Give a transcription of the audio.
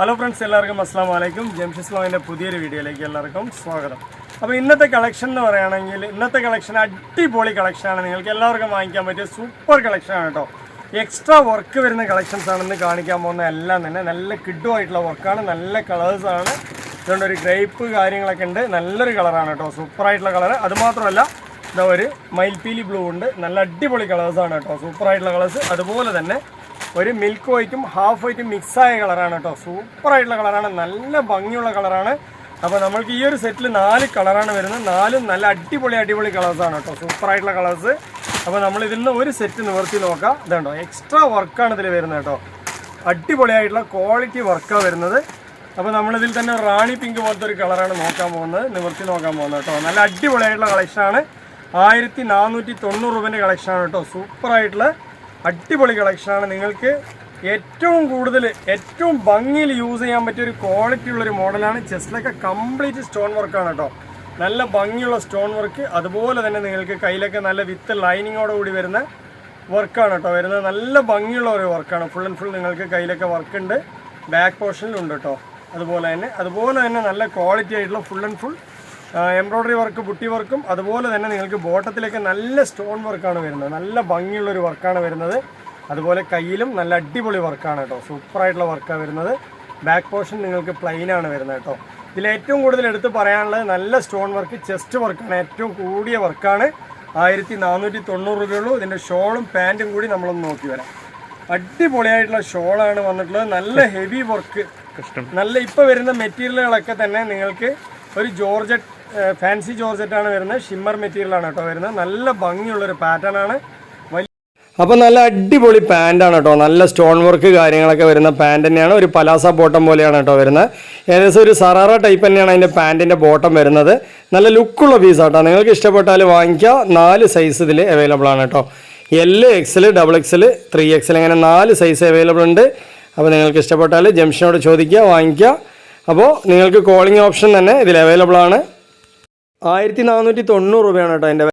Hello friends എല്ലാവർക്കും അസ്സാം വലൈക്കും ജംഷിസ് ഇസ്ലാമിന്റെ പുതിയൊരു വീഡിയോയിലേക്ക് എല്ലാവർക്കും സ്വാഗതം. അപ്പോൾ ഇന്നത്തെ കളക്ഷൻ എന്ന് പറയുകയാണെങ്കിൽ ഇന്നത്തെ കളക്ഷൻ അടിപൊളി കളക്ഷനാണ് നിങ്ങൾക്ക് എല്ലാവർക്കും വാങ്ങിക്കാൻ പറ്റിയ സൂപ്പർ കളക്ഷനാണ് കേട്ടോ എക്സ്ട്രാ വർക്ക് വരുന്ന കളക്ഷൻസ് ആണെന്ന് കാണിക്കാൻ പോകുന്ന എല്ലാം തന്നെ നല്ല കിഡുമായിട്ടുള്ള വർക്കാണ് നല്ല കളേഴ്സാണ് ഇതുകൊണ്ട് ഒരു ഗ്രേപ്പ് കാര്യങ്ങളൊക്കെ ഉണ്ട്. നല്ലൊരു കളറാണ് കേട്ടോ സൂപ്പറായിട്ടുള്ള കളർ അതുമാത്രമല്ല ഇതാ ഒരു മയിൽപീലി ബ്ലൂ ഉണ്ട്. നല്ല അടിപൊളി കളേഴ്സാണ് കേട്ടോ സൂപ്പറായിട്ടുള്ള കളേഴ്സ് അതുപോലെ തന്നെ ഒരു മിൽക്ക് വൈറ്റും ഹാഫ് വൈറ്റും മിക്സായ കളറാണ് കേട്ടോ സൂപ്പറായിട്ടുള്ള കളറാണ് നല്ല ഭംഗിയുള്ള കളറാണ് അപ്പോൾ നമ്മൾക്ക് ഈ ഒരു സെറ്റിൽ നാല് കളറാണ് വരുന്നത്. നാലും നല്ല അടിപൊളി അടിപൊളി കളേഴ്സാണ് കേട്ടോ സൂപ്പറായിട്ടുള്ള കളേഴ്സ് അപ്പോൾ നമ്മൾ ഇതിൽ നിന്ന് ഒരു സെറ്റ് നിവർത്തി നോക്കാം. ഇതുണ്ടോ? എക്സ്ട്രാ വർക്കാണ് ഇതിൽ വരുന്നത് കേട്ടോ അടിപൊളിയായിട്ടുള്ള ക്വാളിറ്റി വർക്കാണ് വരുന്നത്. അപ്പോൾ നമ്മളിതിൽ തന്നെ റാണി പിങ്ക് പോലത്തെ ഒരു കളറാണ് നോക്കാൻ പോകുന്നത്. നിവർത്തി നോക്കാൻ പോകുന്നത് കേട്ടോ നല്ല അടിപൊളിയായിട്ടുള്ള കളക്ഷനാണ് ആയിരത്തി നാനൂറ്റി തൊണ്ണൂറ് രൂപേന്റെ കളക്ഷനാണ് കേട്ടോ സൂപ്പറായിട്ടുള്ള അടിപൊളി കളക്ഷനാണ് നിങ്ങൾക്ക് ഏറ്റവും കൂടുതൽ ഏറ്റവും ഭംഗിയിൽ യൂസ് ചെയ്യാൻ പറ്റിയ ഒരു ക്വാളിറ്റി ഉള്ളൊരു മോഡലാണ് ചെസ്റ്റിലൊക്കെ കംപ്ലീറ്റ് സ്റ്റോൺ വർക്കാണ് കേട്ടോ നല്ല ഭംഗിയുള്ള സ്റ്റോൺ വർക്ക് അതുപോലെ തന്നെ നിങ്ങൾക്ക് കയ്യിലൊക്കെ നല്ല വിത്ത് ലൈനിങ്ങോട് കൂടി വരുന്ന വർക്കാണ് കേട്ടോ വരുന്നത് നല്ല ഭംഗിയുള്ള ഒരു വർക്കാണ് ഫുൾ ആൻഡ് ഫുൾ നിങ്ങൾക്ക് കയ്യിലൊക്കെ വർക്ക് ഉണ്ട്. ബാക്ക് പോർഷനിലുണ്ട് കേട്ടോ അതുപോലെ തന്നെ അതുപോലെ തന്നെ നല്ല ക്വാളിറ്റി ആയിട്ടുള്ള full and full embroidery work putty വർക്കും അതുപോലെ തന്നെ നിങ്ങൾക്ക് ബോട്ടത്തിലൊക്കെ നല്ല സ്റ്റോൺ വർക്കാണ് വരുന്നത്. നല്ല ഭംഗിയുള്ളൊരു വർക്കാണ് വരുന്നത്. അതുപോലെ കയ്യിലും നല്ല അടിപൊളി വർക്കാണ് കേട്ടോ. സൂപ്പറായിട്ടുള്ള വർക്കാണ് വരുന്നത്. ബാക്ക് പോർഷൻ നിങ്ങൾക്ക് പ്ലെയിൻ ആണ് വരുന്നത് കേട്ടോ. ഇതിൽ ഏറ്റവും കൂടുതൽ എടുത്ത് പറയാനുള്ളത് നല്ല സ്റ്റോൺ വർക്ക് ചെസ്റ്റ് വർക്കാണ് ഏറ്റവും കൂടിയ വർക്കാണ് ആയിരത്തി നാനൂറ്റി തൊണ്ണൂറ് രൂപയുള്ളൂ. ഇതിന്റെ ഷോളും പാന്റും കൂടി നമ്മളൊന്ന് നോക്കി വരാം. അടിപൊളിയായിട്ടുള്ള ഷോളാണ് വന്നിട്ടുള്ളത്. നല്ല ഹെവി വർക്ക് നല്ല ഇപ്പോൾ വരുന്ന മെറ്റീരിയലുകളൊക്കെ തന്നെ നിങ്ങൾക്ക് ഒരു ജോർജറ്റ് ഫാൻസി ജോർജറ്റാണ് വരുന്നത്. ഷിമ്മർ മെറ്റീരിയൽ ആണ് കേട്ടോ വരുന്നത്. നല്ല ഭംഗിയുള്ളൊരു പാറ്റേൺ ആണ്. അപ്പോൾ നല്ല അടിപൊളി പാന്റാണ് കേട്ടോ. നല്ല സ്റ്റോൺ വർക്ക് കാര്യങ്ങളൊക്കെ വരുന്ന പാന്റ് തന്നെയാണ്. ഒരു പലാസ ബോട്ടം പോലെയാണ് കേട്ടോ വരുന്നത്. ഏകദേശം ഒരു സറാറ ടൈപ്പ് തന്നെയാണ് അതിന്റെ പാന്റിന്റെ ബോട്ടം വരുന്നത്. നല്ല ലുക്കുള്ള പീസാട്ടോ നിങ്ങൾക്ക് ഇഷ്ടപ്പെട്ടാൽ വാങ്ങിക്കുക നാല് സൈസ് ഇതിൽ അവൈലബിൾ ആണ് കേട്ടോ. L XL double XL three XL അങ്ങനെ നാല് സൈസ് അവൈലബിൾ ഉണ്ട്. അപ്പോൾ നിങ്ങൾക്ക് ഇഷ്ടപ്പെട്ടാൽ ജംഷനോട് ചോദിക്കുക വാങ്ങിക്കുക അപ്പോൾ നിങ്ങൾക്ക് കോളിംഗ് ഓപ്ഷൻ തന്നെ ഇതിൽ അവൈലബിൾ ആണ്. ആയിരത്തി നാനൂറ്റി തൊണ്ണൂറ് രൂപയാണ് കേട്ടോ അതിന്റെ